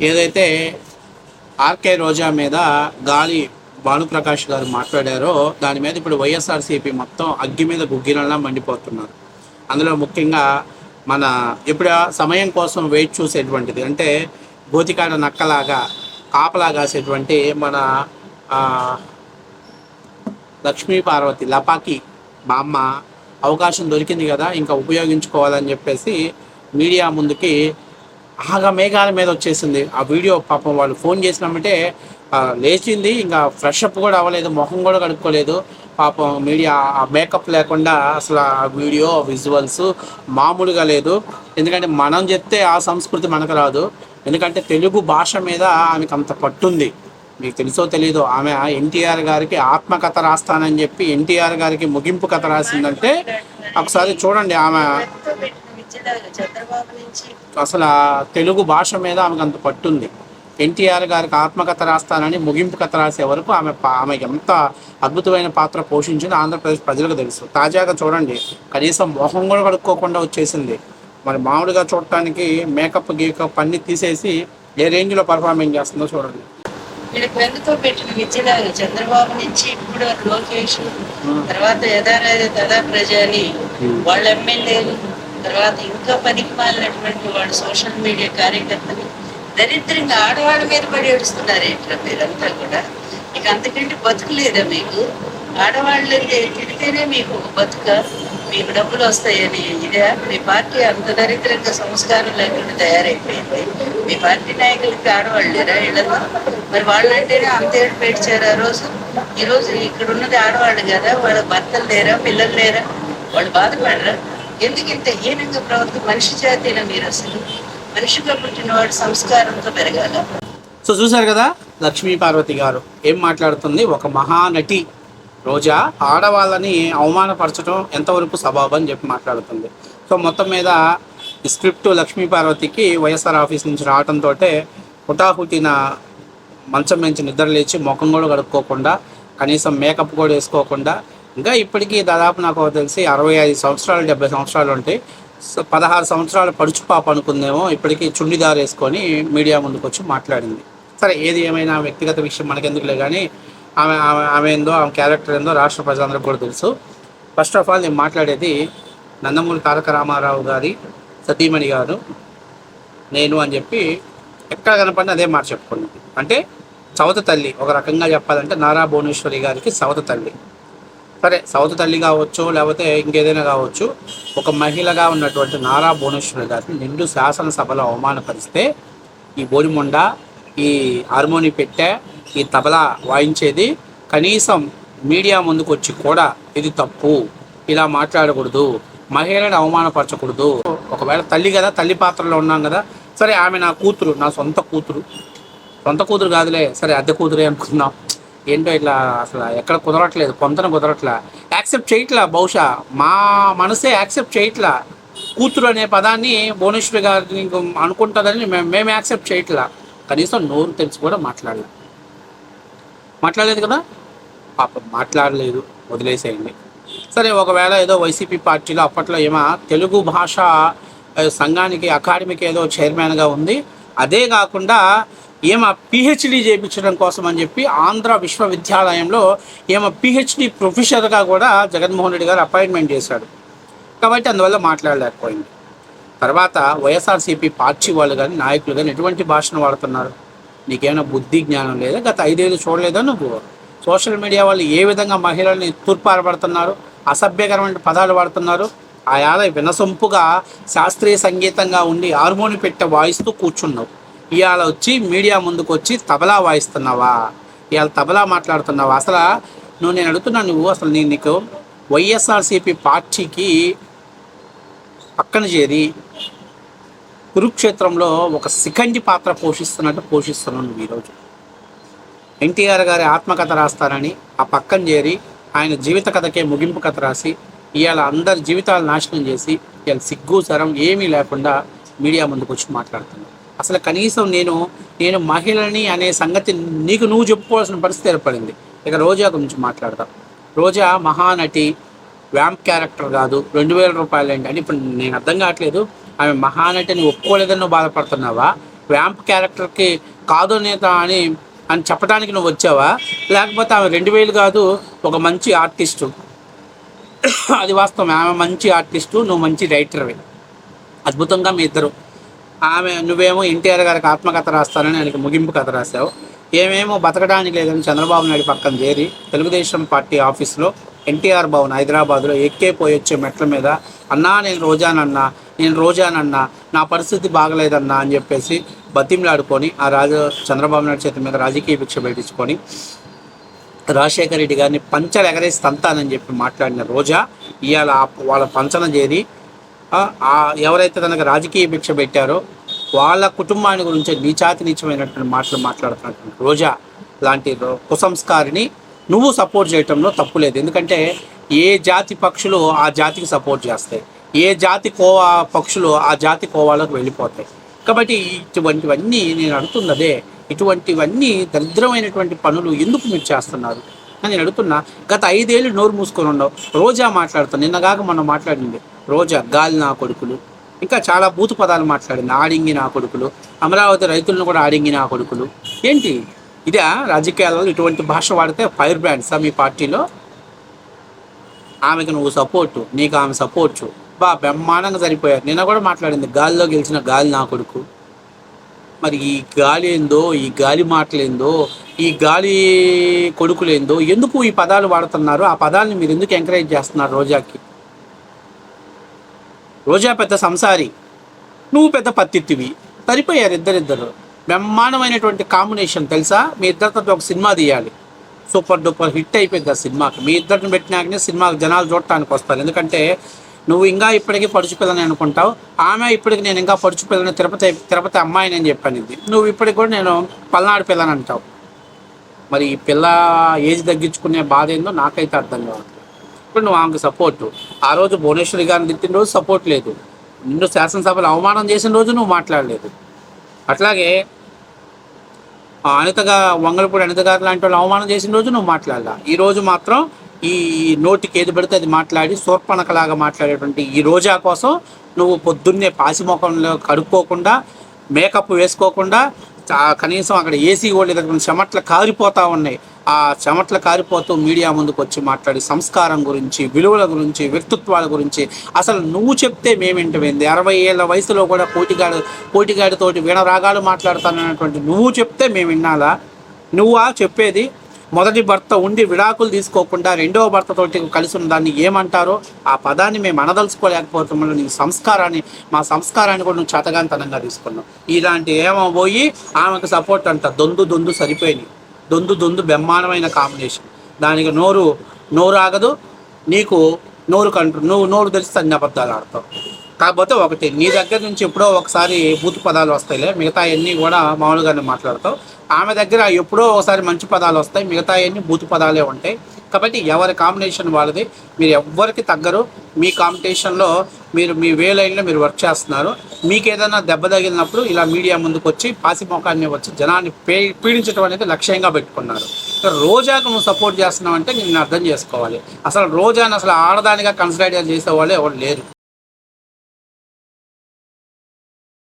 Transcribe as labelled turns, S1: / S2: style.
S1: ఏదైతే ఆర్కే రోజా మీద గాలి భానుప్రకాష్ గారు మాట్లాడారో దాని మీద ఇప్పుడు వైఎస్ఆర్సీపీ మొత్తం అగ్గి మీద గుగ్గినలా మండిపోతున్నారు. అందులో ముఖ్యంగా మన ఇప్పుడు సమయం కోసం వెయిట్ చూసేటువంటిది. అంటే గోతికాడ నక్కలాగా కాపలా కాసేటువంటి మన లక్ష్మీ పార్వతి లపాకి మా అమ్మ అవకాశం దొరికింది కదా ఇంకా ఉపయోగించుకోవాలని చెప్పేసి మీడియా ముందుకి ఆగా మేఘాల మీద వచ్చేసింది. ఆ వీడియో పాపం వాళ్ళు ఫోన్ చేసినామంటే లేచింది. ఇంకా ఫ్రెష్ అప్ కూడా అవ్వలేదు మొహం కూడా కడుక్కోలేదు. పాపం మీడియా ఆ మేకప్ లేకుండా అసలు ఆ వీడియో విజువల్స్ మామూలుగా లేదు. ఎందుకంటే మనం చెప్తే ఆ సంస్కృతి మనకు రాదు. ఎందుకంటే తెలుగు భాష మీద ఆమెకు అంత పట్టుంది. మీకు తెలుసో తెలీదు ఆమె ఎన్టీఆర్ గారికి ఆత్మకథ రాస్తానని చెప్పి ఎన్టీఆర్ గారికి ముగింపు కథ రాసిందంటే ఒకసారి చూడండి ఆమె.
S2: చంద్రబాబు నుంచి
S1: అసలు తెలుగు భాష మీద ఆమెకు అంత పట్టుంది. ఎన్టీఆర్ గారికి ఆత్మకథ రాస్తానని ముగింపు కథ రాసే వరకు ఆమె ఆమె ఎంత అద్భుతమైన పాత్ర పోషించింది ఆంధ్రప్రదేశ్ ప్రజలకు తెలుసు. తాజాగా చూడండి కనీసం మొహం కూడా కడుక్కోకుండా వచ్చేసింది. మరి మామూలుగా చూడటానికి మేకప్ గీకప్ అన్ని తీసేసి ఏ రేంజ్లో పర్ఫార్మెన్స్ చేస్తుందో చూడండి.
S2: పెట్టిన విద్యలాగా చంద్రబాబు నుంచి ఇప్పుడు లోకేష్ తర్వాత యథారాజ తదా ప్రజని వాళ్ళ ఎమ్మెల్యేలు తర్వాత ఇంకా పనికి మాలినటువంటి వాళ్ళు సోషల్ మీడియా కార్యకర్తలు దరిద్రంగా ఆడవాళ్ళ మీద పడి ఏడుస్తున్నారు ఏంట్రా మీరంతా కూడా. ఇక అంతకంటే బతుకులేదా మీకు? ఆడవాళ్ళు తిడితేనే మీకు బతుక మీకు డబ్బులు వస్తాయని ఇదే మీ పార్టీ అంత దరిద్రంగా సంస్కారం లేకుండా తయారైపోయింది. మీ పార్టీ నాయకులకి ఆడవాళ్ళు లేరా ఇళ్ళలో మరి వాళ్ళంటేనే అంత ఏడు పేడ్చారు ఆ రోజు. ఈ రోజు ఇక్కడ ఉన్నది ఆడవాళ్ళు కదా వాళ్ళ భర్తలు లేరా పిల్లలు లేరా? వాళ్ళు బాధపడరా? ఎందుకు ఇంత హీనంగా ప్రవర్తన మనిషి జాతీన మీరు అసలు మనిషిగా పుట్టినవాడు సంస్కారంతో పెరగాల.
S1: సో చూశారు కదా లక్ష్మీ పార్వతి గారు ఏం మాట్లాడుతుంది? ఒక మహానటి రోజా ఆడవాళ్ళని అవమానపరచడం ఎంతవరకు సబాబు అని చెప్పి మాట్లాడుతుంది. సో మొత్తం మీద స్క్రిప్ట్ లక్ష్మీ పార్వతికి వైఎస్ఆర్ ఆఫీస్ నుంచి రావడంతో హుటాహుటిన మంచం మంచి నిద్ర లేచి ముఖం కూడా కడుక్కోకుండా కనీసం మేకప్ కూడా వేసుకోకుండా ఇంకా ఇప్పటికీ దాదాపు నాకు తెలిసి అరవై ఐదు సంవత్సరాలు డెబ్బై సంవత్సరాలు ఉంటాయి సో పదహారు సంవత్సరాల పడుచు పాప అనుకుందేమో ఇప్పటికీ చుండిదారు వేసుకొని మీడియా ముందుకు వచ్చి మాట్లాడింది. సరే ఏది ఏమైనా వ్యక్తిగత విషయం మనకెందుకులే కానీ ఆమె ఆమె ఆమె ఏందో ఆమె క్యారెక్టర్ ఏందో రాష్ట్ర ప్రజలందరికీ కూడా తెలుసు. ఫస్ట్ ఆఫ్ ఆల్ నేను మాట్లాడేది నందమూరి తారక రామారావు గారి సతీమణి గారు నేను అని చెప్పి ఎక్కడ కనపడినా అదే మాట చెప్పుకున్నది అంటే సవత తల్లి ఒక రకంగా చెప్పాలంటే నారా భువనేశ్వరి గారికి సవత తల్లి. సరే సౌత్ తల్లి కావచ్చు లేకపోతే ఇంకేదైనా కావచ్చు ఒక మహిళగా ఉన్నటువంటి నారా భువనేశ్వరి గారిని నిండు శాసనసభలో అవమానపరిస్తే ఈ బోడిమొండ ఈ హార్మోని పెట్టే ఈ తబలా వాయించేది కనీసం మీడియా ముందుకు వచ్చి కూడా ఇది తప్పు ఇలా మాట్లాడకూడదు మహిళని అవమానపరచకూడదు. ఒకవేళ తల్లి కదా తల్లి పాత్రలో ఉన్నాం కదా సరే ఆమె నా కూతురు నా సొంత కూతురు సొంత కూతురు కాదులే సరే అద్దె కూతురే అనుకుందాం. ఏంటో ఇట్లా అసలు ఎక్కడ కుదరట్లేదు పొంతన కుదరట్లా. యాక్సెప్ట్ చేయట్లా బహుశా. మా మనసే యాక్సెప్ట్ చేయట్లా. కూతురు అనే పదాన్ని భువనేశ్వరి గారిని అనుకుంటుందని మేము మేము యాక్సెప్ట్ చేయట్లా. కనీసం నోరు తెలిసి కూడా మాట్లాడలే. మాట్లాడలేదు కదా? పాపం మాట్లాడలేదు. వదిలేసేయండి. సరే ఒకవేళ ఏదో వైసీపీ పార్టీలో అప్పట్లో ఏమో తెలుగు భాష సంఘానికి అకాడమీకి ఏదో చైర్మన్గా ఉంది. అదే కాకుండా ఏమో పిహెచ్డి చేయించడం కోసం అని చెప్పి ఆంధ్ర విశ్వవిద్యాలయంలో ఏమో పిహెచ్డి ప్రొఫెసర్గా కూడా జగన్మోహన్ రెడ్డి గారు అపాయింట్మెంట్ చేశాడు. కాబట్టి అందువల్ల మాట్లాడలేకపోయింది. తర్వాత వైఎస్ఆర్సీపీ పార్టీ వాళ్ళు కానీ నాయకులు కానీ ఎటువంటి భాషను వాడుతున్నారు? నీకేమైనా బుద్ధి జ్ఞానం లేదా? గత ఐదేళ్ళు చూడలేదా నువ్వు? సోషల్ మీడియా వాళ్ళు ఏ విధంగా మహిళల్ని తూర్పారబడుతున్నారు? అసభ్యకరమైన పదాలు వాడుతున్నారు? ఆయాల వినసొంపుగా శాస్త్రీయ సంగీతంగా ఉండి హార్మోని పెట్టే వాయిస్తూ కూర్చున్నావు. ఇవాళ వచ్చి మీడియా ముందుకు వచ్చి తబలా వాయిస్తున్నావా? ఇవాళ తబలా మాట్లాడుతున్నావా? అసలు నువ్వు నేను అడుగుతున్నా నువ్వు అసలు నేను నీకు వైఎస్ఆర్సీపీ పార్టీకి పక్కన చేరి కురుక్షేత్రంలో ఒక సిఖండి పాత్ర పోషిస్తున్నట్టు పోషిస్తున్నాను నువ్వు ఈరోజు. ఎన్టీఆర్ గారి ఆత్మకథ రాస్తారని ఆ పక్కన చేరి ఆయన జీవిత కథకే ముగింపు కథ రాసి ఇవాళ అందరి జీవితాలు నాశనం చేసి ఇవాళ సిగ్గు సరం ఏమీ లేకుండా మీడియా ముందుకు వచ్చి మాట్లాడుతున్నాను అసలు కనీసం నేను నేను మహిళని అనే సంగతి నీకు నువ్వు చెప్పుకోవాల్సిన పరిస్థితి ఏర్పడింది. ఇక రోజా గురించి మాట్లాడతాం రోజా మహానటి వ్యాంప్ క్యారెక్టర్ కాదు. రెండు వేల రూపాయలు ఏంటి అని ఇప్పుడు నేను అర్థం కావట్లేదు. ఆమె మహానటిని ఒప్పుకోలేదని నువ్వు బాధపడుతున్నావా? వ్యాంప్ క్యారెక్టర్కి కాదు నేత అని అని చెప్పడానికి నువ్వు వచ్చావా? లేకపోతే ఆమె రెండు వేలు కాదు ఒక మంచి ఆర్టిస్టు. అది వాస్తవం. ఆమె మంచి ఆర్టిస్టు నువ్వు మంచి రైటర్వి. అద్భుతంగా మీ ఇద్దరు. ఆమె నువ్వేమో ఎన్టీఆర్ గారికి ఆత్మకథ రాస్తానని ఆయనకి ముగింపు కథ రాశావు. ఏమేమో బతకడానికి లేదని చంద్రబాబు నాయుడు పక్కన చేరి తెలుగుదేశం పార్టీ ఆఫీస్లో ఎన్టీఆర్ భవన్ హైదరాబాద్లో ఎక్కే పోయొచ్చే మెట్ల మీద అన్నా నేను రోజానన్నా నేను రోజానన్నా నా పరిస్థితి బాగలేదన్నా అని చెప్పేసి బతిమలాడుకొని ఆ రాజు చంద్రబాబు నాయుడు చేతి మీద రాజకీయ భిక్ష పెట్టించుకొని రాజశేఖర రెడ్డి గారిని పంచలు ఎగరేసి తంతానని చెప్పి మాట్లాడిన రోజా ఇవాళ వాళ్ళ పంచన చేరి ఎవరైతే తనకు రాజకీయ భిక్ష పెట్టారో వాళ్ళ కుటుంబాన్ని గురించి నీచాతి నీచమైనటువంటి మాటలు మాట్లాడుతున్నటువంటి రోజా లాంటి కుసంస్కారిని నువ్వు సపోర్ట్ చేయటంలో తప్పు లేదు. ఎందుకంటే ఏ జాతి పక్షులు ఆ జాతికి సపోర్ట్ చేస్తాయి. ఏ జాతి కోవా పక్షులు ఆ జాతి కోవాలకు వెళ్ళిపోతాయి. కాబట్టి ఇటువంటివన్నీ నేను అడుగుతున్నదే ఇటువంటివన్నీ దరిద్రమైనటువంటి పనులు ఎందుకు మీరు చేస్తున్నారు అని నేను అడుగుతున్నా. గత ఐదేళ్ళు నోరు మూసుకొని ఉండవు రోజా మాట్లాడుతాను నిన్నగాక మనం మాట్లాడింది. రోజా గాలి నా కొడుకులు. ఇంకా చాలా బూతు పదాలు మాట్లాడింది. ఆడింగి నా కొడుకులు. అమరావతి రైతులను కూడా ఆడింగి నా కొడుకులు. ఏంటి? ఇదే రాజకీయాలలో ఇటువంటి భాష వాడితే ఫైర్ బ్రాండ్సా మీ పార్టీలో? ఆమెకు నువ్వు సపోర్టు నీకు ఆమె సపోర్టు. బా బ్రహ్మాండంగా సరిపోయారు నిన్న కూడా మాట్లాడింది. గాలిలో గెలిచిన గాలి నా కొడుకు. మరి ఈ గాలి ఏందో ఈ గాలి మాటలేందో ఈ గాలి కొడుకులేందో ఎందుకు ఈ పదాలు వాడుతున్నారు? ఆ పదాలని మీరు ఎందుకు ఎంకరేజ్ చేస్తున్నారు రోజాకి? రోజా పెద్ద సంసారి. నువ్వు పెద్ద పత్తిత్తివి. సరిపోయారు ఇద్దరిద్దరు. బ్రహ్మాండమైనటువంటి కాంబినేషన్ తెలుసా? మీ ఇద్దరితో ఒక సినిమా తీయాలి. సూపర్ డూపర్ హిట్ అయిపోయింది ఆ సినిమాకి. మీ ఇద్దరిని పెట్టినాకనే సినిమాకి జనాలు చూడటానికి వస్తారు. ఎందుకంటే నువ్వు ఇంకా ఇప్పటికీ పడుచు పిల్లని అనుకుంటావు. ఆమె ఇప్పటికి నేను ఇంకా పడుచు పిల్లని తిరుపతి తిరుపతి అమ్మాయిని అని చెప్పాను ఇది నువ్వు ఇప్పటికి కూడా నేను పల్నాడు పిల్లని అంటావు. మరి ఈ పిల్ల ఏజ్ తగ్గించుకునే బాధ ఏందో నాకైతే అర్థం కావాలి ఇప్పుడు నువ్వు ఆమెకు సపోర్టు ఆ రోజు భువనేశ్వరి గారిని తిట్టిన రోజు సపోర్ట్ లేదు. నిన్ను శాసనసభలో అవమానం చేసిన రోజు నువ్వు మాట్లాడలేదు. అట్లాగే అనితగా వంగలపూడి అనిత గారు లాంటి వాళ్ళు అవమానం చేసిన రోజు నువ్వు మాట్లాడలా. ఈ రోజు మాత్రం ఈ నోటికి ఏది పడితే అది మాట్లాడి సోర్పణకలాగా మాట్లాడేటువంటి ఈ రోజా కోసం నువ్వు పొద్దున్నే పాసిమోకంలో కడుక్కోకుండా మేకప్ వేసుకోకుండా కనీసం అక్కడ ఏసీ కూడా లేదు చెమట్లు కారిపోతూ ఉన్నాయి. ఆ చెమట్ల కారిపోతూ మీడియా ముందుకు వచ్చి మాట్లాడి సంస్కారం గురించి విలువల గురించి వ్యక్తిత్వాల గురించి అసలు నువ్వు చెప్తే మేమేంటమైంది అరవై ఏళ్ళ వయసులో కూడా పోటీగాడు పోటీగాడితోటి వీణరాగాలు మాట్లాడతానన్నటువంటి నువ్వు చెప్తే మేము వినాలా నువ్వా చెప్పేది? మొదటి భర్త ఉండి విడాకులు తీసుకోకుండా రెండవ భర్తతోటి కలిసి ఉన్న దాన్ని ఏమంటారో ఆ పదాన్ని మేము అనదలుచుకోలేకపోతున్నాం. నీ సంస్కారాన్ని మా సంస్కారాన్ని కూడా నువ్వు చేతగాంతనంగా తీసుకున్నావు. ఇలాంటి ఏమో పోయి ఆమెకు సపోర్ట్ అంట. దొందు దొందు సరిపోయినాయి. దొందు దొందు బ్రహ్మాండమైన కాంబినేషన్ దానికి నోరు నోరు ఆగదు నీకు నోరు కంటు నువ్వు నోరు తెలిసి అన్ని అబద్ధాలు ఆడతావు. కాకపోతే ఒకటి నీ దగ్గర నుంచి ఎప్పుడో ఒకసారి బూతు పదాలు వస్తాయిలే మిగతా అన్నీ కూడా మామూలుగానే మాట్లాడతావు. ఆమె దగ్గర ఎప్పుడో ఒకసారి మంచి పదాలు వస్తాయి మిగతా అన్ని బూతు పదాలే ఉంటాయి. కాబట్టి ఎవరి కాంబినేషన్ వాళ్ళది మీరు ఎవ్వరికి తగ్గరు. మీ కాంపిటీషన్లో మీరు మీ వే లైన్లో మీరు వర్క్ చేస్తున్నారు. మీకు ఏదైనా దెబ్బ తగిలినప్పుడు ఇలా మీడియా ముందుకు వచ్చి పాసిమోకాన్ని వచ్చి జనాన్ని పే పీడించడం అనేది లక్ష్యంగా పెట్టుకున్నారు. రోజాకు నువ్వు సపోర్ట్ చేస్తున్నావు అంటే నేను అర్థం చేసుకోవాలి. అసలు రోజాని అసలు ఆడదానిగా కన్సిడర్ చేసే వాళ్ళు ఎవరు లేరు.